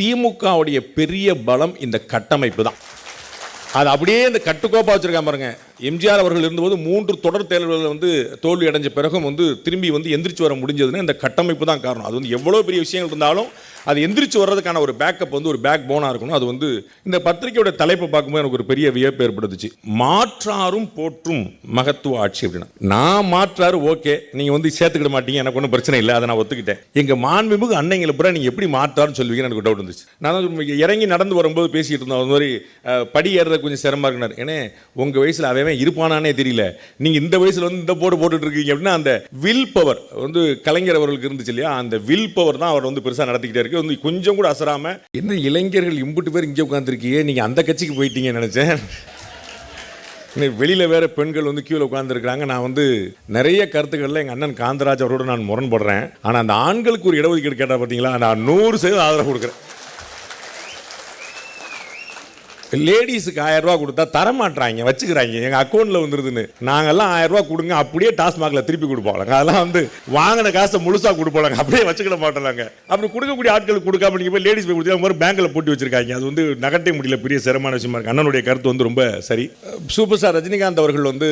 திமுகவுடைய பெரிய பலம் இந்த கட்டமைப்பு தான். அது அப்படியே இந்த கட்டுக்கோப்பா வச்சுருக்கா பாருங்க. எம்ஜிஆர் அவர்கள் இருந்தபோது மூன்று தொடர் தேர்தல்கள் வந்து தோல்வி அடைஞ்ச பிறகும் வந்து திரும்பி வந்து எந்திரிச்சு வர முடிஞ்சதுன்னா இந்த கட்டமைப்பு தான் காரணம். அது வந்து எவ்வளோ பெரிய விஷயங்கள் இருந்தாலும் அது எந்திரிச்சு வர்றதுக்கான ஒரு பேக்கப் வந்து ஒரு பேக் போனாக இருக்கணும். அது வந்து இந்த பத்திரிக்கையோட தலைப்பை பார்க்கும்போது எனக்கு ஒரு பெரிய வியப்பு ஏற்படுத்துச்சு. மாற்றாரும் போற்றும் மகத்துவ ஆட்சி அப்படின்னா. நான் மாற்றாரு ஓகே. நீங்கள் வந்து சேர்த்துக்கிட மாட்டீங்க எனக்கு ஒன்றும் பிரச்சனை இல்லை அதை நான் ஒத்துக்கிட்டேன். எங்கள் மாண்புமிகு அன்னைங்களை பூரா நீங்கள் எப்படி மாற்றாருன்னு சொல்லுவீங்கன்னு எனக்கு டவுட் இருந்துச்சு நான் தான் இறங்கி நடந்து வரும்போது பேசிகிட்டு இருந்தோம் அது மாதிரி படி ஏறுறது கொஞ்சம் சிரமமாக இருக்கிறார் ஏன்னா உங்கள் வயசில் அவன் இருப்பானானே தெரியல. நீங்கள் இந்த வயசில் வந்து இந்த போட்டு போட்டுட்டு இருக்கீங்க அப்படின்னா அந்த வில் பவர் வந்து கலைஞர் அவர்களுக்கு இருந்துச்சு இல்லையா? அந்த வில் பவர் தான் அவர் வந்து பெருசாக நடத்திக்கிட்டே இருக்கு. வந்து கொஞ்சம் கூட அசராம என்ன இளைஞர்கள் இம்புட்டு பேர் இங்கே உட்காந்துருக்கீங்க நீங்கள் அந்த கட்சிக்கு போயிட்டீங்கன்னு நினச்சேன். வெளியில் வேற பெண்கள் வந்து கீழே உட்காந்துருக்காங்க நான் வந்து நிறைய கருத்துக்களில் எங்கள் அண்ணன் காந்தராஜ் அவரோடு நான் முரண்படுறேன். ஆனால் அந்த ஆண்களுக்கு ஒரு இடஒதுக்கீடு கேட்டால் பார்த்தீங்களா நான் நூறு சதவீதம் ஆதரவு கொடுக்குறேன். லேடிஸுக்கு ஆயிரம் ரூபா கொடுத்தா தரமாட்டாங்க வச்சுக்கிறாங்க. எங்கள் அக்கௌண்ட்டில் வந்துருதுன்னு. நாங்கள்லாம் ஆயிரம் ரூபா கொடுங்க அப்படியே டாஸ்மாகில் திருப்பி கொடுப்போம். அதெல்லாம் வந்து வாங்கின காசை முழுசாக கொடுப்போம் அப்படியே வச்சுக்கிட மாட்டோம்லாங்க. அப்படி கொடுக்கக்கூடிய ஆட்களுக்கு கொடுக்காம நீங்கள் போய் லேடிஸ் போய் கொடுத்தா மாதிரி பேங்க்கில் போட்டு வச்சிருக்காங்க. அது வந்து நகட்டே முடியல. பெரிய சிரமமான விஷயமா இருக்குது அண்ணனுடைய கருத்து வந்து ரொம்ப சரி. சூப்பர் ஸ்டார் ரஜினிகாந்த் அவர்கள் வந்து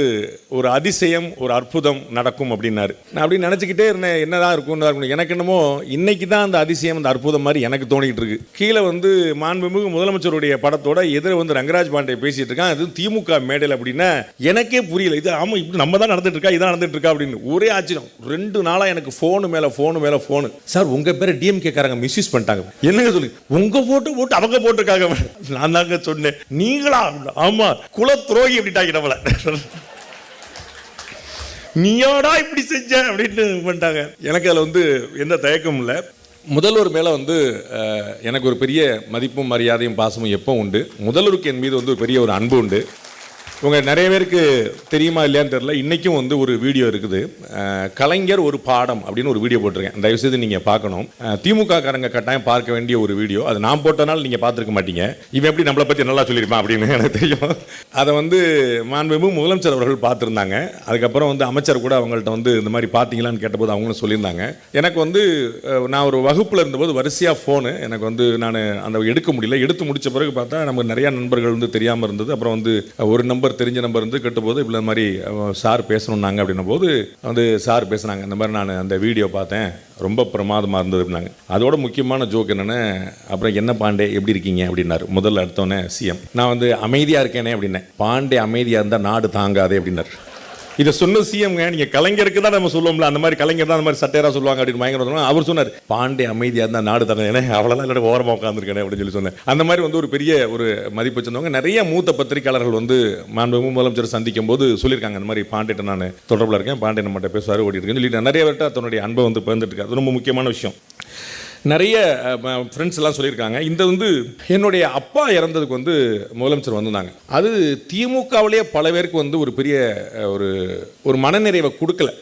ஒரு அதிசயம் ஒரு அற்புதம் நடக்கும் அப்படின்னாரு. நான் அப்படி நினச்சிக்கிட்டே இருந்தேன் என்னதான் இருக்கும் இருக்கும். எனக்கு என்னமோ இன்னைக்கு தான் அந்த அதிசயம் அந்த அற்புதம் மாதிரி எனக்கு தோணிக்கிட்டு இருக்கு. கீழே வந்து மாண்புமிகு முதலமைச்சருடைய படத்தோட எதிர வந்து ரங்கராஜ் பாண்டே பேசிட்டு இருக்கான் அது திமுக மேடையில் அப்படின்னா எனக்கே புரியல. இது ஆமாம் இப்படி நம்ம தான் நடந்துட்டு இருக்கா இதான் நடந்துட்டு இருக்கா அப்படின்னு. ஒரே ஆச்சரியம். ரெண்டு நாளா எனக்கு ஃபோனு மேல ஃபோனு மேல ஃபோனு சார் உங்க பேரை டிஎம்கே காரங்க மிஸ்யூஸ் பண்ணிட்டாங்க. என்னங்க சொல்லி? உங்க போட்டு போட்டு அவங்க போட்டிருக்காங்க. நான் தாங்க சொன்னேன். நீங்களா? ஆமா. குல துரோகி அப்படிட்டாங்க நம்மள. நீயோடா இப்படி செஞ்ச? அப்படின்னு பண்ணிட்டாங்க. எனக்கு அதில் வந்து எந்த தயக்கமும் இல்லை. முதல்வர் மேலே வந்து எனக்கு ஒரு பெரிய மதிப்பும் மரியாதையும் பாசமும் எப்போ உண்டு. முதல்வருக்கு என் மீது வந்து ஒரு பெரிய ஒரு அன்பு உண்டு. இவங்க நிறைய பேருக்கு தெரியுமா இல்லையான்னு தெரில இன்றைக்கும் வந்து ஒரு வீடியோ இருக்குது. கலைஞர் ஒரு பாடம் அப்படின்னு ஒரு வீடியோ போட்டிருக்கேன். தயவு செய்து பார்க்கணும். திமுக காரங்க கட்டாயம் பார்க்க வேண்டிய ஒரு வீடியோ. அது நான் போட்டனால நீங்கள் பார்த்துருக்க மாட்டீங்க. இவன் எப்படி நம்மளை பற்றி நல்லா சொல்லியிருப்பான் அப்படின்னு எனக்கு தெரியும். அதை வந்து மாண்புமிகு முதலமைச்சர் அவர்கள் பார்த்துருந்தாங்க. அதுக்கப்புறம் வந்து அமைச்சர் கூட அவங்கள்ட்ட வந்து இந்த மாதிரி பார்த்தீங்களான்னு கேட்டபோது அவங்களும் சொல்லியிருந்தாங்க. எனக்கு வந்து நான் ஒரு வகுப்பில் இருந்தபோது வரிசையாக ஃபோனு எனக்கு வந்து நான் அந்த எடுக்க முடியல. எடுத்து முடித்த பிறகு பார்த்தா நமக்கு நிறையா நண்பர்கள் வந்து தெரியாமல் இருந்தது. அப்புறம் வந்து ஒரு நம்பர் தெரிஞ்ச நம்பர் இருந்து கட்டும்போது இப்படி மாதிரி சார் பேசணுன்னாங்க அப்படின்னும் போது வந்து சார் பேசுனாங்க. இந்த மாதிரி நான் அந்த வீடியோ பார்த்தேன். ரொம்ப பிரமாதமாக இருந்தது அப்படின்னாங்க. அதோட முக்கியமான ஜோக் என்னென்னு அப்புறம் என்ன பாண்டே எப்படி இருக்கீங்க? அப்படின்னாரு. முதல்ல எடுத்தோன்னே சிஎம் நான் வந்து அமைதியாக இருக்கேனே அப்படின்னேன். பாண்டே அமைதியாக இருந்தால் நாடு தாங்காதே அப்படின்னாரு. இதை சொன்ன சிஎம்ங்க நீங்க கலைஞருக்கு தான் நம்ம சொல்லுவோம்ல அந்த மாதிரி கலைஞர் தான் அந்த மாதிரி சட்டையரா சொல்லுவாங்க அப்படின்னு பயங்கரம் அவர் சொன்னார் பாண்டே அமைதியா இருந்தா நாடு தரேன். ஏன்னா அவ்வளோதான் இல்லை ஓரமாக உட்காந்துருக்கேன் அப்படின்னு சொல்லி சொன்னேன் அந்த மாதிரி வந்து ஒரு பெரிய ஒரு மதிப்பு வச்சிருந்தவங்க. நிறைய மூத்த பத்திரிகையாளர்கள் வந்து மாண்பு முதலமைச்சர் சந்திக்கும் போது சொல்லியிருக்காங்க அந்த மாதிரி பாண்டிட்ட நான் தொடர்பில் இருக்கேன் பாண்டே நம்மகிட்ட பேசுவார் ஓடி இருக்கேன்னு சொல்லிட்டு நிறைய பேர்கிட்ட தன்னுடைய அன்பை வந்து பிறந்துட்டு இருக்காரு. அது ரொம்ப முக்கியமான விஷயம். நிறைய ஃப்ரெண்ட்ஸ் எல்லாம் சொல்லியிருக்காங்க. இந்த வந்து என்னுடைய அப்பா இறந்ததுக்கு வந்து முதலமைச்சர் வந்திருந்தாங்க. அது திமுகவிலேயே பல பேருக்கு வந்து ஒரு பெரிய ஒரு ஒரு மனநிறைவை கொடுக்கல.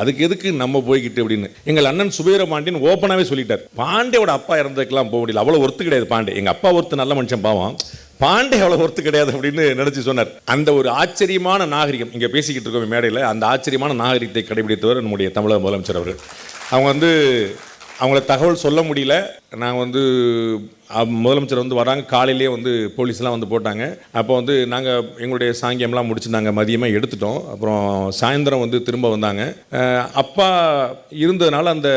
அதுக்கு எதுக்கு நம்ம போய்கிட்டு அப்படின்னு. எங்கள் அண்ணன் சுபீர பாண்டியன் ஓப்பனாகவே சொல்லிட்டார். பாண்டியோட அப்பா இறந்ததுக்கெல்லாம் போக முடியல. அவ்வளோ ஒர்த்து கிடையாது பாண்டே. எங்கள் அப்பா ஒருத்தர் நல்ல மனுஷன் பாவம். பாண்டே அவ்வளோ ஒர்த்து கிடையாது அப்படின்னு நினச்சி சொன்னார். அந்த ஒரு ஆச்சரியமான நாகரிகம் இங்கே பேசிக்கிட்டு இருக்கோம் மேடையில் அந்த ஆச்சரியமான நாகரிகத்தை கடைபிடித்தவர் நம்முடைய தமிழக முதலமைச்சர் அவர் அவங்க வந்து அவங்கள தகவல் சொல்ல முடியல. நான் வந்து முதலமைச்சர் வந்து வராங்க. காலையிலேயே வந்து போலீஸ்லாம் வந்து போட்டாங்க. அப்போ வந்து நாங்கள் எங்களுடைய சாங்கியம்லாம் முடிச்சு நாங்கள் மதியமாக எடுத்துட்டோம். அப்புறம் சாயந்தரம் வந்து திரும்ப வந்தாங்க. அப்பா இருந்ததுனால அந்த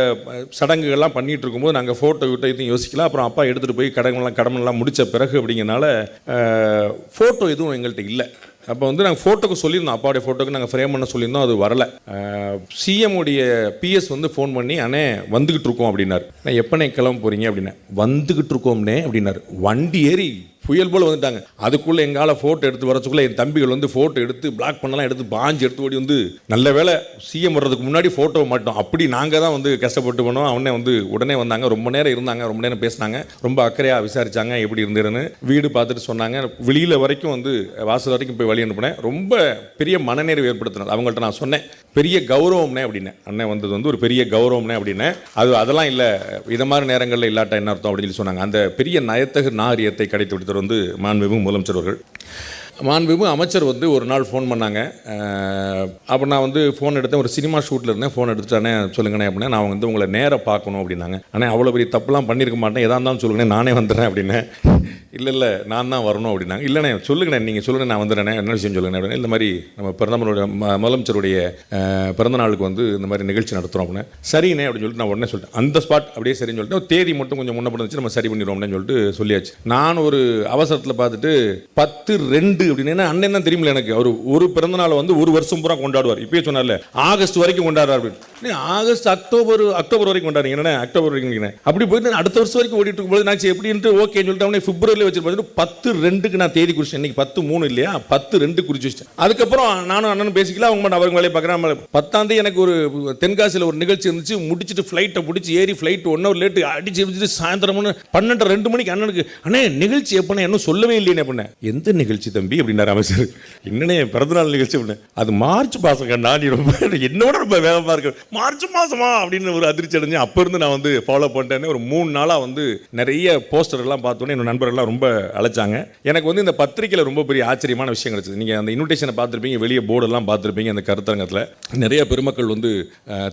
சடங்குகள்லாம் பண்ணிகிட்டு இருக்கும்போது நாங்கள் ஃபோட்டோ விட்டு எதுவும் யோசிக்கல. அப்புறம் அப்பா எடுத்துகிட்டு போய் கடன்லாம் கடமெல்லாம் முடித்த பிறகு அப்படிங்கிறனால ஃபோட்டோ எதுவும் எங்கள்கிட்ட இல்லை. அப்போ வந்து நாங்கள் ஃபோட்டோக்கு சொல்லியிருந்தோம். அப்பாவுடைய ஃபோட்டோக்கு நாங்கள் ஃப்ரேம் பண்ண சொல்லியிருந்தோம். அது வரல. சிஎம் உடைய பிஎஸ் வந்து ஃபோன் பண்ணி அண்ணே வந்துக்கிட்டு இருக்கோம் அப்படின்னாரு. நான் எப்பனே கிளம்ப போகிறீங்க அப்படின்னே வந்துக்கிட்டு இருக்கோம்னே அப்படின்னாரு. வண்டி ஏறி புயல் போல் வந்துட்டாங்க. அதுக்குள்ளே எங்களால் ஃபோட்டோ எடுத்து வரச்சுக்குள்ளே என் தம்பிகள் வந்து ஃபோட்டோ எடுத்து பிளாக் பண்ணலாம் எடுத்து பாஞ்சு எடுத்து ஓடி வந்து நல்ல வேளை சிஎம் வர்றதுக்கு முன்னாடி ஃபோட்டோ மாட்டோம். அப்படி நாங்கள் தான் வந்து கஷ்டப்பட்டு போனோம் அவனே வந்து உடனே வந்தாங்க. ரொம்ப நேரம் இருந்தாங்க. ரொம்ப நேரம் பேசினாங்க. ரொம்ப அக்கறையாக விசாரித்தாங்க எப்படி இருந்ததுன்னு வீடு பார்த்துட்டு சொன்னாங்க. வெளியில் வரைக்கும் வந்து வாசல் வரைக்கும் போய் வழி அனுப்பினேன். ரொம்ப பெரிய மனநிறைவு ஏற்படுத்தினது. அவங்கள்ட்ட நான் சொன்னேன் பெரிய கௌரவம்னே அப்படின்னு. அண்ணன் வந்தது வந்து ஒரு பெரிய கௌரவம்னே அப்படின்னு. அது அதெல்லாம் இல்லை. இதை மாதிரி நேரங்களில் இல்லாட்டா என்ன அர்த்தம் அப்படின்னு சொல்லி சொன்னாங்க. அந்த பெரிய நயத்தகு நாரியத்தை கிடைத்து ஒருத்தர் வந்து மாண்புமிகு முதலமைச்சர் அவர்கள். மாண்புமிகு அமைச்சர் வந்து ஒரு நாள் ஃபோன் பண்ணாங்க. அப்போ நான் வந்து ஃபோன் எடுத்தேன். ஒரு சினிமா ஷூட்டில் இருந்தேன். ஃபோன் எடுத்துட்டானே சொல்லுங்கண்ணே அப்படின்னா நான் வந்து உங்களை நேராக பார்க்கணும் அப்படின்னாங்க. ஆனால் அவ்வளோ பெரிய தப்புலாம் பண்ணியிருக்க மாட்டேன். எதாக இருந்தாலும் சொல்லுங்கண்ணே நானே வந்துடுறேன் அப்படின்னு. இல்லை இல்லை நான் தான் வரணும் அப்படின்னாங்க. இல்லைண்ணே சொல்லுங்கண்ணே நீங்கள் சொல்லுங்க நான் வந்துடுறேன் என்ன விஷயம் சொல்லுங்கண்ணே இந்த மாதிரி நம்ம பிரதமருடைய ம- முதலமைச்சருடைய பிறந்த நாளுக்கு வந்து இந்த மாதிரி நிகழ்ச்சி நடத்துகிறோம் அப்படின்னு. சரிண்ணே அப்படின்னு சொல்லிட்டு நான் உடனே சொல்லிட்டேன். அந்த ஸ்பாட் அப்படியே சரின்னு சொல்லிட்டு தேதி மட்டும் கொஞ்சம் முன்ன பண்ணி நம்ம சரி பண்ணிடுவோம் அப்படின்னு சொல்லிட்டு சொல்லியாச்சு. நான் ஒரு அவசரத்தில் பார்த்துட்டு பத்து ரெண்டு அப்படின்னு அண்ணன் தான் தெரியுமில்ல எனக்கு. அவர் ஒரு பிறந்த நாள் வந்து ஒரு வருஷம் பூரா கொண்டாடுவார். இப்பயே சொன்னார்ல ஆகஸ்ட் வரைக்கும் கொண்டாடுறார் அப்படின்னு. ஆகஸ்ட் அக்டோபர் அக்டோபர் வரைக்கும் கொண்டாடுறீங்க. என்ன அக்டோபர் வரைக்கும் அப்படி போயிட்டு அடுத்த வருஷம் வரைக்கும் ஓடிட்டு இருக்கும்போது நான் எப்படின்ட்டு ஓகேன்னு சொல்லிட்டு அவனே பிப்ரவரியில் வச்சிருப்பேன் பத்து ரெண்டுக்கு நான் தேதி குறிச்சேன் இன்னைக்கு பத்து மூணு இல்லையா? பத்து ரெண்டு குறிச்சு வச்சேன் அதுக்கப்புறம் நானும் அண்ணனும் பேசிக்கலாம் அவங்க அவங்க வேலையை பார்க்குறேன் பத்தாம் தேதி எனக்கு ஒரு தென்காசியில் ஒரு நிகழ்ச்சி இருந்துச்சு. முடிச்சுட்டு ஃப்ளைட்டை பிடிச்சி ஏறி ஃப்ளைட் ஒன் ஹவர் லேட்டு அடிச்சு அடிச்சுட்டு சாயந்தரம் பன்னெண்டு ரெண்டு மணிக்கு அண்ணனுக்கு அண்ணே நிகழ்ச்சி எப்பண்ணே? இன்னும் சொல்லவே இல்லையே பண்ண எந்த நிகழ்ச்சி தம்பி? அப்படின்னாரு அமைச்சர். என்னண்ணே பிறந்தநாள் நிகழ்ச்சி அப்படின்னு அது மார்ச் மாதம் நான் ரொம்ப என்னோட ரொம்ப வேகமாக இருக்கு. மார்ச் மாசமா? அப்படின்னு ஒரு அதிர்ச்சி அடைஞ்சு அப்போ இருந்து நான் வந்து ஃபாலோ பண்ணிட்டேன்னு ஒரு மூணு நாளாக வந்து நிறைய போஸ்டர் எல்லாம் பார்த்தோன்னே என்னோட நண்பர்கள்லாம் ரொம்ப அழைச்சாங்க. எனக்கு வந்து இந்த பத்திரிக்கையில் ரொம்ப பெரிய ஆச்சரியமான விஷயம் கிடைச்சது நீங்கள் அந்த இன்விடேஷனை பார்த்துருப்பீங்க வெளியே போர்டெல்லாம் பார்த்துருப்பீங்க அந்த கருத்தரங்கத்தில். நிறைய பெருமக்கள் வந்து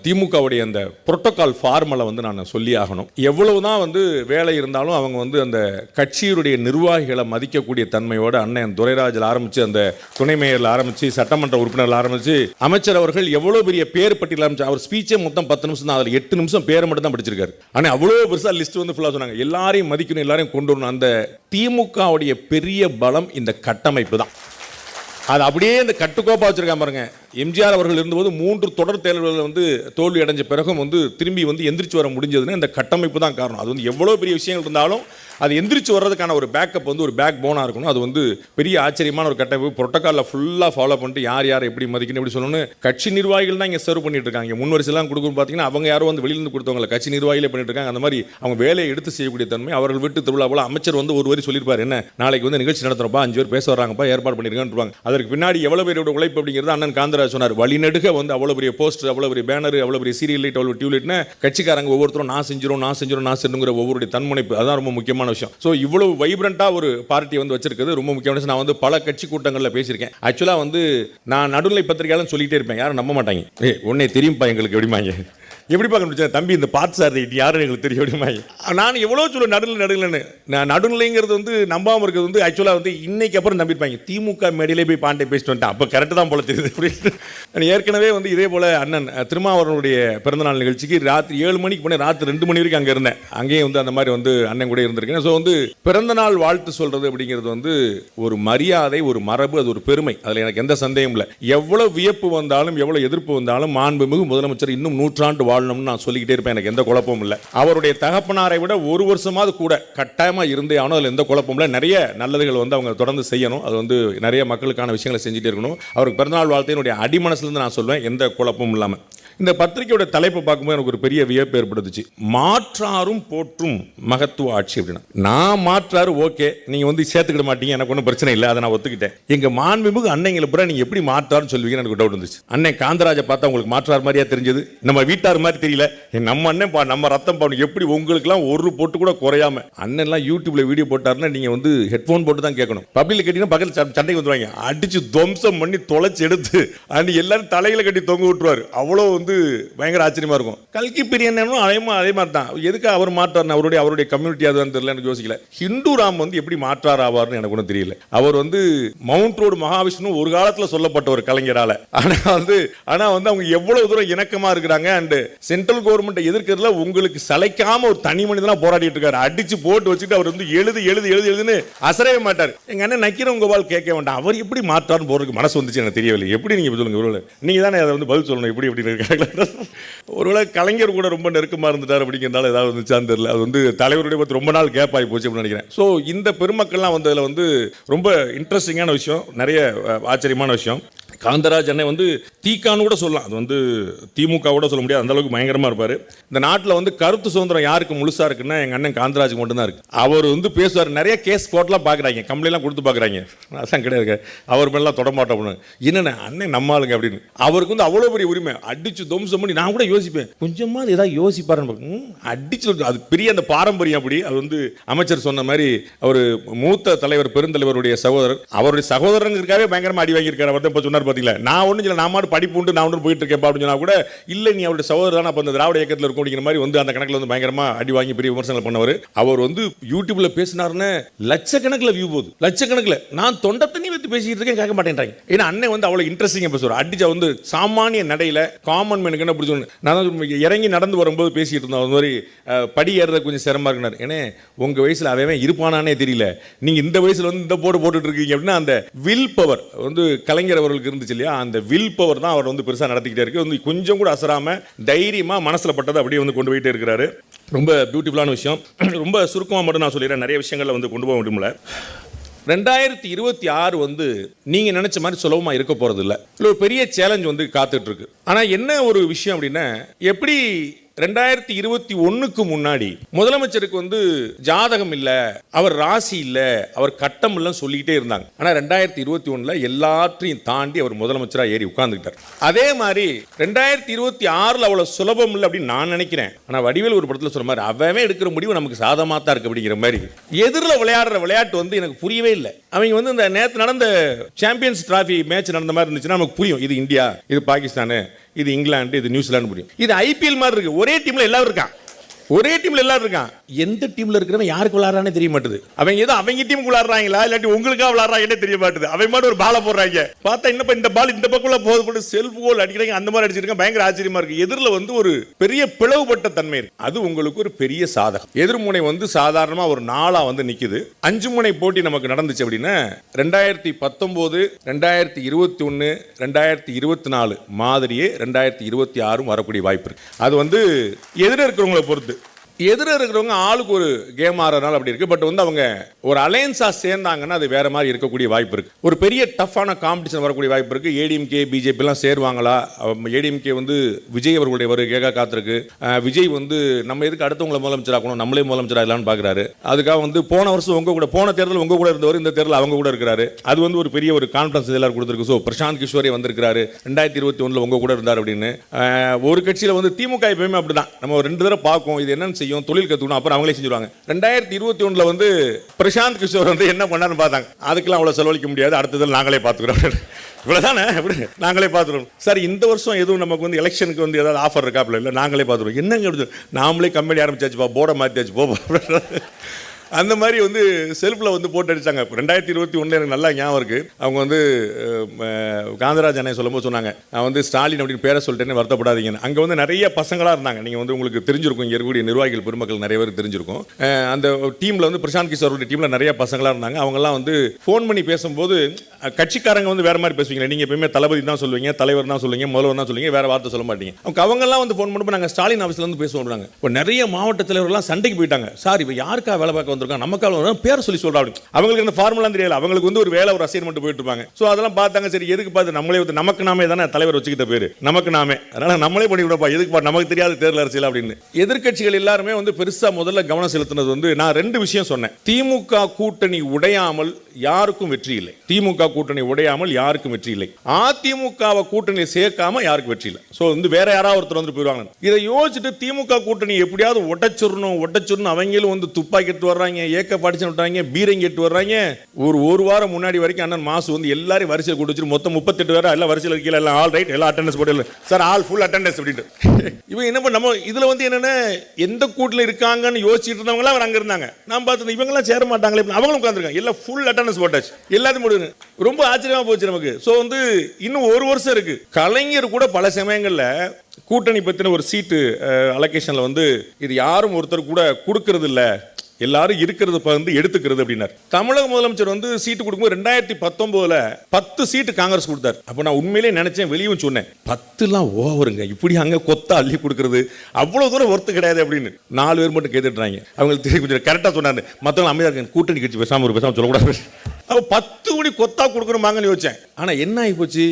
திமுகவுடைய அந்த புரோட்டோகால் ஃபார்மலை வந்து நான் சொல்லி ஆகணும். எவ்வளவு தான் வந்து வேலை இருந்தாலும் அவங்க வந்து அந்த கட்சியுடைய நிர்வாகிகளை மதிக்கக்கூடிய தன்மையோட அண்ணன் துரைராஜில் ஆரம்பித்து அந்த துணை மேயரில் ஆரம்பித்து சட்டமன்ற உறுப்பினர்கள் ஆரம்பித்து அமைச்சர் அவர்கள் எவ்வளோ பெரிய பேர் பட்டியல் ஆரம்பிச்சு அவர் ஸ்பீச்சே மொத்தம் பத்து நிமிஷம் தான் அதில் எட்டு நிமிஷம் பேரை மட்டும் தான் படிச்சிருக்காரு. ஆனால் அவ்வளோ பெருசாக லிஸ்ட் வந்து ஃபுல்லாக சொன்னாங்க. எல்லாரையும் மதிக்கணும் எல்லாரையும் கொண்டு வரணும். அந்த திமுகவுடைய பெரிய பலம் இந்த கட்டமைப்பு தான். அது அப்படியே இந்த கட்டுக்கோப்பா வச்சிருக்கான் பாருங்க. எம்ஜிஆர் அவர்கள் இருந்தபோது மூன்று தொடர் தேர்தல்கள் வந்து தோல்வி அடைஞ்ச பிறகும் வந்து திரும்பி வந்து எந்திரிச்சு வர முடிஞ்சதுன்னா இந்த கட்டமைப்பு தான் காரணம். அது வந்து எவ்வளோ பெரிய விஷயங்கள் இருந்தாலும் அது எந்திரிச்சு வர்றதுக்கான ஒரு பேக்கப் வந்து ஒரு பேக் போனாக இருக்கணும். அது வந்து பெரிய ஆச்சரியமான ஒரு கட்டமைப்பு. புரோட்டோக்காலில் ஃபுல்லாக ஃபாலோ பண்ணிட்டு யார் யார் எப்படி மதிக்கணும் எப்படி சொல்லணும்னு கட்சி நிர்வாகிகள் தான் இங்கே சர்வ் பண்ணிட்டு இருக்காங்க. முன் வரிசைலாம் கொடுக்கும் பார்த்தீங்கன்னா அவங்க யாரும் வந்து வெளியிருந்து கொடுத்தவங்களை கட்சி நிர்வாகிகளே பண்ணிட்டு இருக்காங்க. அந்த மாதிரி அவங்க வேலையை எடுத்து செய்யக்கூடிய தன்மை அவர்கள் விட்டு திருவிழா போல அமைச்சர் வந்து ஒரு வரி சொல்லியிருப்பார். என்ன? நாளைக்கு வந்து நிகழ்ச்சி நடத்துகிறப்பா அஞ்சு பேர் பேச வராங்கப்பா ஏற்பாடு பண்ணிருக்கான்னு அதற்கு பின்னாடி எவ்வளோ பேரோட உழைப்பு அப்படிங்கிறது அண்ணன் காந்தராஜ் சொன்னார். வழிநடுக வந்து அவ்வளோ பெரிய போஸ்டர் அவ்வளோ பெரிய பேனர் அவ்வளோ பெரிய சீரியல் லைட் அவ்வளோ டியூலைட்னு கட்சிக்காரங்க ஒவ்வொருத்தரும் நான் செஞ்சிடும் நான் செஞ்சிரும் நான் செஞ்சுங்கிற ஒவ்வொருடைய தன்முனைப்பு. அதான் ரொம்ப முக்கியமான விஷயம். ஸோ இவ்வளவு வைப்ரண்ட்டாக ஒரு பார்ட்டி வந்து வச்சிருக்கிறது ரொம்ப முக்கியமான விஷயம். நான் வந்து பல கட்சி கூட்டங்களில் பேசியிருக்கேன். ஆக்சுவலாக வந்து நான் நடுநிலை பத்திரிகையாளர் சொல்லிகிட்டே இருப்பேன். யாரும் நம்ப மாட்டாங்க. ஏ உடனே தெரியும்ப்பா எங்களுக்கு எப்படிமாங்க எப்படி பார்க்க முடிச்சா தம்பி இந்த பார்த்து சார் இது யாரும் எங்களுக்கு தெரியும் எப்படிமாங்க நான் எவ்வளோ சொல்ல நடுநிலை நடுநிலைன்னு நான் நடுநிலைங்கிறது வந்து நம்பாமல் இருக்கிறது வந்து ஆக்சுவலாக வந்து இன்னைக்கு அப்புறம் நம்பியிருப்பாங்க திமுக மேடையிலே போய் பாண்டே பேசிட்டு வந்துட்டேன். அப்போ கரெக்டு தான் போல தெரியுது. அப்படின்னு ஏற்கனவே வந்து இதே போல் அண்ணன் திருமாவரனுடைய பிறந்தநாள் நிகழ்ச்சிக்கு ராத்திரி ஏழு மணிக்கு போனேன் ராத்திரி ரெண்டு மணி வரைக்கும் அங்கே இருந்தேன். அங்கேயும் வந்து அந்த மாதிரி வந்து அண்ணன் கூட இருந்திருக்கேன். ஸோ வந்து பிறந்தநாள் வாழ்த்து சொல்கிறது அப்படிங்கிறது வந்து ஒரு மரியாதை ஒரு மரபு அது ஒரு பெருமை. அதில் எனக்கு எந்த சந்தேகம் இல்லை. எவ்வளோ வியப்பு வந்தாலும் எவ்வளோ எதிர்ப்பு வந்தாலும் மாண்புமிகு முதலமைச்சர் இன்னும் நூற்றாண்டு வாழ் வாழணும்னு நான் சொல்லிக்கிட்டே இருப்பேன். எனக்கு எந்த குழப்பமும் இல்லை. அவருடைய தகப்பனாரை விட ஒரு வருஷமாவது கூட கட்டாயமாக இருந்தே ஆனோ அதில் எந்த குழப்பமும் இல்லை. நிறைய நல்லதுகள் வந்து அவங்க தொடர்ந்து செய்யணும். அது வந்து நிறைய மக்களுக்கான விஷயங்களை செஞ்சுட்டே இருக்கணும். அவருக்கு பிறந்தநாள் வாழ்த்தையினுடைய அடிமனசுலேருந்து நான் சொல்லுவேன் எந்த குழப்பமும் இல்லாமல் இந்த பத்திரிகையோட தலைப்பை பார்க்கும்போது எனக்கு ஒரு பெரிய வியப்பு ஏற்படுத்துச்சு. மாற்றாரும் போற்றும் மகத்துவ ஆட்சி அப்படின்னா. நான் மாற்றாரு ஓகே. நீங்க வந்து சேர்த்துக்கிட மாட்டீங்க எனக்கு ஒன்றும் பிரச்சனை இல்லை அதை நான் ஒத்துக்கிட்டேன். எங்க மாண்புமிகு அன்னைங்களை பூரா நீங்க எப்படி மாற்றாருன்னு சொல்லுவீங்கன்னு எனக்கு டவுட் இருந்துச்சு அண்ணன் காந்தராஜை பார்த்தா உங்களுக்கு மாற்றார் மாதிரியா தெரிஞ்சது. நம்ம வீட்டார் மாதிரி தெரியல. நம்ம அண்ணன் பா நம்ம ரத்தம் பாவம் எப்படி உங்களுக்குலாம் ஒரு போட்டு கூட குறையாம. அண்ணன்லாம் யூடியூப்ல வீடியோ போட்டாருன்னா நீங்க வந்து ஹெட்ஃபோன் போட்டு தான் கேட்கணும். பப்ளிக் கேட்டீங்கன்னா பக்கத்தில் சண்டைக்கு வந்துருவாங்க. அடிச்சு துவம்சம் பண்ணி தொலைச்சு எடுத்து அண்ட் எல்லாரும் தலையில கட்டி தொங்க விட்டுருவாரு. அவ்வளோ வந்து வந்து பயங்கர ஆச்சரியமா இருக்கும். கல்கி பிரியனும் அதே மாதிரி அதே மாதிரி தான் எதுக்கு அவர் மாற்றார் அவருடைய அவருடைய கம்யூனிட்டி அதுதான் தெரியல எனக்கு யோசிக்கல. ஹிந்து ராம் வந்து எப்படி மாற்றார் ஆவார்னு எனக்கு ஒன்றும் தெரியல. அவர் வந்து மவுண்ட் ரோடு மகாவிஷ்ணு ஒரு காலத்தில் சொல்லப்பட்ட ஒரு கலைஞரால். ஆனால் வந்து ஆனால் வந்து அவங்க எவ்வளவு தூரம் இணக்கமாக இருக்கிறாங்க அண்ட் சென்ட்ரல் கவர்மெண்ட் எதிர்க்கிறதுல உங்களுக்கு சளைக்காம ஒரு தனி மனிதனாக போராடிட்டு இருக்காரு. அடிச்சு போட்டு வச்சுட்டு அவர் வந்து எழுது எழுது எழுது எழுதுன்னு அசரவே மாட்டார். எங்கள் அண்ணன் நக்கீரன் கோபால் கேட்க வேண்டாம். அவர் எப்படி மாற்றார்னு போறதுக்கு மனசு வந்துச்சு எனக்கு தெரியவில்லை. எப்படி நீங்கள் சொல்லுங்க ஒருவேளை நீங்க தானே அதை வந்து பதில் சொல்லணும். எப்படி எப்படி இருக்காங்க ஒருவேளை கலைஞர் கூட ரொம்ப நெருக்கமாக இருந்துட்டார் அப்படிங்கிறதால ஏதாவது வந்துச்சான்னு தெரியல. அது வந்து தலைவருடைய பற்றி ரொம்ப நாள் கேப் ஆகி போச்சு அப்படின்னு நினைக்கிறேன். ஸோ இந்த பெருமக்கள்லாம் வந்ததில் வந்து ரொம்ப இன்ட்ரெஸ்டிங்கான விஷயம் நிறைய ஆச்சரியமான விஷயம். காந்தராஜ் அண்ணன் வந்து தீக்கான்னு கூட சொல்லலாம். அது வந்து திமுக கூட சொல்ல முடியாது. அந்த அளவுக்கு பயங்கரமாக இருப்பார். இந்த நாட்டில் வந்து கருத்து சுதந்திரம் யாருக்கு முழுசாக இருக்குன்னா எங்கள் அண்ணன் காந்தராஜ் மட்டும்தான் இருக்கு. அவர் வந்து பேசுவார். நிறைய கேஸ் கோட்லாம் பார்க்குறாங்க கம்ப்ளைண்ட்லாம் கொடுத்து பார்க்குறாங்க அதான் கிடையாது. அவர் மேலாம் தொடமாட்டோம் என்னென்ன அண்ணன் நம்ம ஆளுங்க அப்படின்னு. அவருக்கு வந்து அவ்வளோ பெரிய உரிமை. அடிச்சு துவம்சம் பண்ணி நான் கூட யோசிப்பேன். கொஞ்சமா ஏதாவது யோசிப்பாருன்னு அடிச்சு அது பெரிய அந்த பாரம்பரியம் அப்படி. அது வந்து அமைச்சர் சொன்ன மாதிரி அவர் மூத்த தலைவர் பெருந்தலைவருடைய சகோதரர். அவருடைய சகோதரங்கிறதுக்காகவே பயங்கரமா அடி வாங்கியிருக்காரு. அவர் தான் இப்போ சொன்னார் பார்த்தீங்களா நான் ஒன்றும் இல்லை நான் மாட்டு படிப்பு உண்டு நான் ஒன்று போயிட்டு இருக்கேன் அப்படின்னு சொன்னா கூட இல்லை நீ அவருடைய சகோதரர் தான் அப்போ அந்த திராவிட இயக்கத்தில் இருக்கும் அப்படிங்கிற மாதிரி வந்து அந்த கணக்கில் வந்து பயங்கரமா அடி வாங்கி பெரிய விமர்சனங்கள் பண்ணவர். அவர் வந்து யூடியூப்ல பேசினாருன்னு லட்சக்கணக்கில் வியூ போகுது. லட்சக்கணக்கில். நான் தொண்டை தண்ணி வச்சு பேசிட்டு இருக்கேன் கேட்க மாட்டேன்றாங்க. ஏன்னா அண்ணன் வந்து அவ்வளோ இன்ட்ரெஸ்டிங்காக பேசுவார். அடிச்சா வந்து சாமானிய நடையில காமன் மேனுக்கு என்ன பிடிச்சோன்னு நான் தான் இறங்கி நடந்து வரும்போது பேசிட்டு இருந்தோம். அது மாதிரி படி ஏறுறது கொஞ்சம் சிரமமா இருக்குனார். ஏன்னா உங்க வயசில் அவன் இருப்பானானே தெரியல. நீங்க இந்த வயசுல வந்து இந்த போட்டு போட்டுட்டு இருக்கீங்க அப்படின்னா அந்த வில் பவர் வந்து கலைஞர் அவர்களுக்கு இருந்துச்சு இல்லையா? அந்த வில் பவர் தான் அவர் வந்து பெருசாக நடத்திக்கிட்டே இருக்கு. வந்து கொஞ்சம் கூட அசராம தைரியமாக மனசில் பட்டதை அப்படியே வந்து கொண்டு போயிட்டே இருக்கிறாரு. ரொம்ப பியூட்டிஃபுல்லான விஷயம். ரொம்ப சுருக்கமாக மட்டும் நான் சொல்லிடுறேன். நிறைய விஷயங்களை வந்து கொண்டு போக முடியல ரெண்டாயிரத்தி இருபத்தி ஆறு வந்து நீங்கள் நினச்ச மாதிரி சுலபமாக இருக்க போகிறது இல்லை இல்லை ஒரு பெரிய சேலஞ்ச் வந்து காத்துட்ருக்கு ஆனால் என்ன ஒரு விஷயம் அப்படின்னா எப்படி ரெண்டாயிரத்தி இருபத்தி ஒன்றுக்கு முன்னாடி முதலமைச்சருக்கு வந்து ஜாதகம் இல்லை அவர் ராசி இல்லை அவர் கட்டம் இல்லைன்னு சொல்லிக்கிட்டே இருந்தாங்க. ஆனால் ரெண்டாயிரத்தி இருபத்தி ஒன்றில் எல்லாற்றையும் தாண்டி அவர் முதலமைச்சராக ஏறி உட்கார்ந்துக்கிட்டார். அதே மாதிரி ரெண்டாயிரத்தி இருபத்தி ஆறில் அவ்வளோ சுலபம் இல்லை அப்படின்னு நான் நினைக்கிறேன். ஆனால் வடிவேல் ஒரு படத்தில் சொன்ன மாதிரி அவன் எடுக்கிற முடிவு நமக்கு சாதமாக தான் இருக்கு அப்படிங்கிற மாதிரி. எதிரில் விளையாடுற விளையாட்டு வந்து எனக்கு புரியவே இல்லை. அவங்க வந்து இந்த நேற்று நடந்த சாம்பியன்ஸ் டிராஃபி மேட்ச் நடந்த மாதிரி இருந்துச்சுன்னா நமக்கு புரியும் இது இந்தியா இது பாகிஸ்தானு. இது இங்கிலாந்து இது நியூசிலாந்து முடியும். இது ஐபிஎல் மாதிரி இருக்கு. ஒரே டீம்ல எல்லாரும் இருக்கான். ஒரே டீம்ல எல்லாரும் இருக்கான். எந்த டீம்ல இருக்கிறவன் யாருக்கு விளையாடுறானே தெரிய மாட்டுது. அவங்க ஏதோ அவங்க டீமுக்கு விளையாடுறாங்களா? இல்லாட்டி உங்களுக்காக விளையாடுறாங்கன்னே தெரிய மாட்டுது. அவன் மாதிரி ஒரு பாலை போடுறாங்க. பார்த்தா என்னப்பா இந்த பால் இந்த பக்கம் போது போட்டு செல்ஃப் கோல் அடிக்கிறாங்க. அந்த மாதிரி அடிச்சிருக்காங்க பயங்கர ஆச்சரியமா இருக்கு. எதிரில் வந்து ஒரு பெரிய பிளவுபட்ட தன்மை இருக்கு. அது உங்களுக்கு ஒரு பெரிய சாதகம். எதிர்முனை வந்து சாதாரணமா ஒரு நாளா வந்து நிக்குது. அஞ்சு முனை போட்டி நமக்கு நடந்துச்சு அப்படின்னா ரெண்டாயிரத்தி பத்தொன்பது ரெண்டாயிரத்தி இருபத்தி ஒன்று ரெண்டாயிரத்தி இருபத்தி நாலு மாதிரியே ரெண்டாயிரத்தி இருபத்தி ஆறும் வரக்கூடிய வாய்ப்பு இருக்கு. அது வந்து எதிர இருக்கிறவங்கள பொறுத்து. எதிர இருக்கிறவங்க ஆளுக்கு ஒரு கேம் ஆடுறதுனால அப்படி இருக்கு. பட் வந்து அவங்க ஒரு அலையன்ஸா சேர்ந்தாங்கன்னா அது வேற மாதிரி இருக்கக்கூடிய வாய்ப்பு இருக்கு. ஒரு பெரிய டஃப்பான காம்படிஷன் வரக்கூடிய வாய்ப்பு இருக்கு. ஏடிஎம்கே பிஜேபி எல்லாம் சேருவாங்களா? ஏடிஎம்கே வந்து விஜய் அவர்களுடைய வருகையாக காத்திருக்கு. விஜய் வந்து நம்ம எதுக்கு அடுத்தவங்களை முதலமைச்சர் ஆக்கணும் நம்மளே முதலமைச்சர் ஆகலாம்னு பாக்குறாரு. அதுக்காக வந்து போன வருஷம் உங்க கூட போன தேர்தல் உங்க கூட இருந்தவர் இந்த தேர்தல் அவங்க கூட இருக்கிறாரு. அது வந்து ஒரு பெரிய ஒரு கான்ஃபிடன்ஸ் எல்லாரும் கொடுத்துருக்கு. ஸோ பிரசாந்த் கிஷோரே வந்திருக்கிறாரு. ரெண்டாயிரத்தி இருபத்தி ஒன்றில் உங்க கூட இருந்தார் அப்படின்னு. ஒரு கட்சியில வந்து திமுக எப்பயுமே அப்படிதான். நம்ம ஒரு ரெண்டு தடவை பார்க்கும். இது என்னன்னு செய்யும் தொழில் கற்றுக்கணும் அப்புறம் அவங்களே செஞ்சுருவாங்க. ரெண்டாயிரத்தி இருபத்தி ஒண்ணுல வந்து பிரசாந்த் கிஷோர் வந்து என்ன பண்ணாருன்னு பார்த்தாங்க. அதுக்கெல்லாம் அவ்வளவு செலவழிக்க முடியாது. அடுத்ததில் நாங்களே பார்த்துக்குறோம். இவ்வளோதானே அப்படி நாங்களே பார்த்துருவோம் சார் இந்த வருஷம் எதுவும் நமக்கு வந்து எலெக்ஷனுக்கு வந்து ஏதாவது ஆஃபர் இருக்காப்புல? இல்லை நாங்களே பார்த்துருவோம் என்னங்க நாமளே கம்பெனி ஆரம்பிச்சாச்சுப்பா போர்டை மாற்றியாச்சு போப்பா அந்த மாதிரி வந்து செல்ஃபில் வந்து போட்டு அடித்தாங்க ரெண்டாயிரத்தி இருபத்தி ஒன்று எனக்கு நல்லா ஞாபகம் இருக்குது அவங்க வந்து காந்தராஜ் அண்ணன் சொல்லும்போது சொன்னாங்க நான் வந்து ஸ்டாலின் அப்படின்னு பேரை சொல்லிட்டேன்னு வருத்தப்படாதீங்கன்னு அங்கே வந்து நிறைய பசங்களாக இருந்தாங்க. நீங்கள் வந்து உங்களுக்கு தெரிஞ்சிருக்கும் இங்கே இருக்கக்கூடிய நிர்வாகிகள் பெருமக்கள் நிறைய பேர் தெரிஞ்சிருக்கும். அந்த டீமில் வந்து பிரசாந்த் கிஷோருடைய டீமில் நிறைய பசங்களாக இருந்தாங்க. அவங்கெல்லாம் வந்து ஃபோன் பண்ணி பேசும்போது கட்சிக்காரங்க வந்து வேறு மாதிரி பேசுவீங்க நீங்கள் எப்பயுமே தளபதி தான் சொல்லுவீங்க தலைவர் தான் சொல்லுவீங்க முதல்வர் தான் சொல்லுவீங்க வேறு வார்த்தை சொல்ல மாட்டீங்க. அவங்க அவங்கெல்லாம் வந்து ஃபோன் பண்ணும்போது நாங்கள் ஸ்டாலின் ஆஃபீஸ்ல வந்து பேசுவோம் இப்போ நிறைய மாவட்ட தலைவர்கள்லாம் சண்டைக்கு போயிட்டாங்க. சார் இப்போ யாருக்கா வேலை பார்க்க வந்திருக்கான் நமக்கு வந்திருக்காங்க, பேரை சொல்லி சொல்றா அவங்களுக்கு அந்த ஃபார்முலாம் தெரியல. அவங்களுக்கு வந்து ஒரு வேலை ஒரு அசைன்மெண்ட் போயிட்டு இருப்பாங்க. ஸோ அதெல்லாம் பார்த்தாங்க சரி எதுக்கு பார்த்து நம்மளே வந்து நமக்கு நாமே தானே தலைவர் வச்சுக்கிட்ட பேர். நமக்கு நாமே. அதனால நம்மளே பண்ணி விடப்பா எதுக்கு பா நமக்கு தெரியாத தேர்தல் அரசியல் அப்படின்னு. எதிர்க்கட்சிகள் எல்லாருமே வந்து பெருசா முதல்ல கவனம் செலுத்தினது வந்து நான் ரெண்டு விஷயம் சொன்னேன். திமுக கூட்டணி உடையாமல் யாருக்கும் வெற்றி இல்லை. திமுக கூட்டணி உடையாமல் யாருக்கும் வெற்றி இல்லை. அதிமுகவை கூட்டணி சேர்க்காம யாருக்கும் வெற்றி இல்லை. ஸோ வந்து வேற யாராவது ஒருத்தர் வந்து போயிடுவாங்க இதை யோசிச்சுட்டு திமுக கூட்டணி எப்படியாவது உடைச்சிடணும் உடைச்சிடணும் அவங்களும் வந்து துப்பாக்கி எட்டு வர்றாங்க ஏக்க படிச்சு விட்டாங்க பீரங்கி எட்டு வர்றாங்க. ஒரு ஒரு வாரம் முன்னாடி வரைக்கும் அண்ணன் மாசு வந்து எல்லாரையும் வரிசையில் கூட்டு வச்சுட்டு மொத்தம் முப்பத்தெட்டு பேர் எல்லாம் வரிசையில் இருக்கீங்க எல்லாம் ஆல் ரைட் எல்லாம் அட்டண்டன்ஸ் போட்டு சார் ஆல் ஃபுல் அட்டண்டன்ஸ் அப்படின்ட்டு. இவங்க என்ன பண்ண நம்ம இதுல வந்து என்னன்னா எந்த கூட்டில் இருக்காங்கன்னு யோசிச்சுட்டு இருந்தவங்க அவங்க அங்க இருந்தாங்க. நான் பார்த்து இவங்கெல்லாம் சேர மாட்டாங்களே அவங்களும் உட்காந்துருக்காங்க எல்லாம் ஃபுல் அட்டன் அட்டண்டன்ஸ் போட்டாச்சு. எல்லாத்தையும் முடிவு ரொம்ப ஆச்சரியமா போச்சு நமக்கு. ஸோ வந்து இன்னும் ஒரு வருஷம் இருக்கு. கலைஞர் கூட பல சமயங்களில் கூட்டணி பத்தின ஒரு சீட்டு அலோகேஷனில் வந்து இது யாரும் ஒருத்தர் கூட கொடுக்கறது இல்ல எல்லாரும் இருக்கிறத வந்து எடுத்துக்கிறது அப்படின்னார். தமிழக முதலமைச்சர் வந்து சீட்டு கொடுக்கும்போது ரெண்டாயிரத்தி பத்தொன்பதுல பத்து சீட்டு காங்கிரஸ் கொடுத்தார். அப்போ நான் உண்மையிலே நினைச்சேன் வெளியும் சொன்னேன் பத்துலாம் ஓவருங்க இப்படி அங்கே கொத்த அள்ளி கொடுக்கறது அவ்வளோ தூரம் ஒர்த்து கிடையாது அப்படின்னு. நாலு பேர் மட்டும் கேட்டுட்றாங்க அவங்களுக்கு தெரியும் கொஞ்சம் கரெக்டாக சொன்னாரு. மற்றவங்க அமைதியாக இருக்காங்க கூட்டணி கட்சி பேசாமல் ஒரு பேசாமல் சொல்லக்கூடாது. அப்ப பத்து கோடி கொத்தா கொடுக்கணுமாங்கன்னு யோசிச்சேன். ஆனால் என்ன ஆகி போச்சு?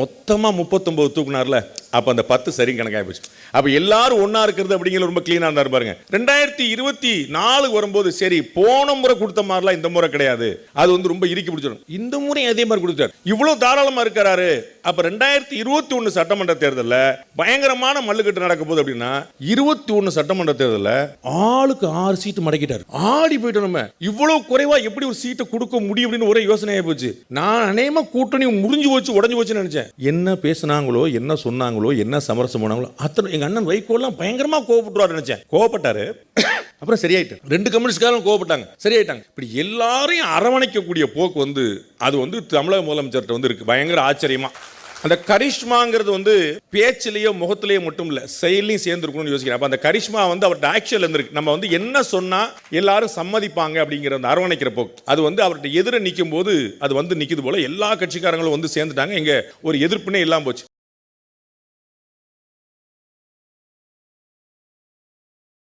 மொத்தமாக முப்பத்தொம்பது தூக்குனார்ல. அப்போ அந்த பத்து சரி கணக்காகி போச்சு. அப்போ எல்லாரும் ஒன்றா இருக்கிறது அப்படிங்கிற ரொம்ப க்ளீனாக இருந்தாரு பாருங்க. ரெண்டாயிரத்தி இருபத்தி நாலு வரும்போது சரி போன முறை கொடுத்த மாதிரிலாம் இந்த முறை கிடையாது. அது வந்து ரொம்ப இறுக்கி பிடிச்சிடும். இந்த முறை அதே மாதிரி கொடுத்தாரு இவ்வளோ தாராளமாக இருக்கிறாரு. அப்போ ரெண்டாயிரத்தி இருபத்தி ஒன்று சட்டமன்ற தேர்தலில் பயங்கரமான மல்லுக்கட்டு நடக்க போகுது அப்படின்னா இருபத்தி ஒன்று சட்டமன்ற தேர்தலில் ஆளுக்கு ஆறு சீட்டு மடக்கிட்டார். ஆடி போயிட்டோம் நம்ம. இவ்வளோ குறைவா எப்படி ஒரு சீட்டை கொடுக்க முடியும் அப்படின்னு ஒரே யோசனையாக போச்சு. நான் அநேகமாக கூட்டணி முடிஞ்சு போச்சு உடஞ்சு போச்சுன்னு நினச்சேன். என்ன பேசுனாங்களோ என்ன சொன்னாங்களோ என்ன சமரசம் பண்ணாங்களோ அத்தனை எங்கள் அண்ணன் வைகோலாம் பயங்கரமாக கோவப்பட்டுருவார் நினச்சேன். கோவப்பட்டாரு. அப்புறம் சரியாயிட்டு. ரெண்டு கம்யூனிஸ்ட்காரங்க கோவப்பட்டாங்க. சரியாயிட்டாங்க. இப்படி எல்லாரையும் அரவணைக்கக்கூடிய போக்கு வந்து அது வந்து தமிழக முதலமைச்சர்கிட்ட வந்து இருக்குது பயங்கர ஆச்சரியமாக அந்த கரிஷ்மாங்கிறது வந்து பேச்சிலேயோ முகத்திலேயோ மட்டும் இல்லை செயலையும் சேர்ந்துருக்கணும்னு யோசிக்கிறேன். அப்போ அந்த கரிஷ்மா வந்து அவர்கிட்ட ஆக்சுவல் இருந்திருக்கு. நம்ம வந்து என்ன சொன்னால் எல்லாரும் சம்மதிப்பாங்க அப்படிங்கிற அந்த அரவணைக்கிற போக்கு. அது வந்து அவர்கிட்ட எதிர நிற்கும் போது அது வந்து நிற்கிது போல எல்லா கட்சிக்காரங்களும் வந்து சேர்ந்துட்டாங்க. இங்கே ஒரு எதிர்ப்புனே இல்லாமல் போச்சு.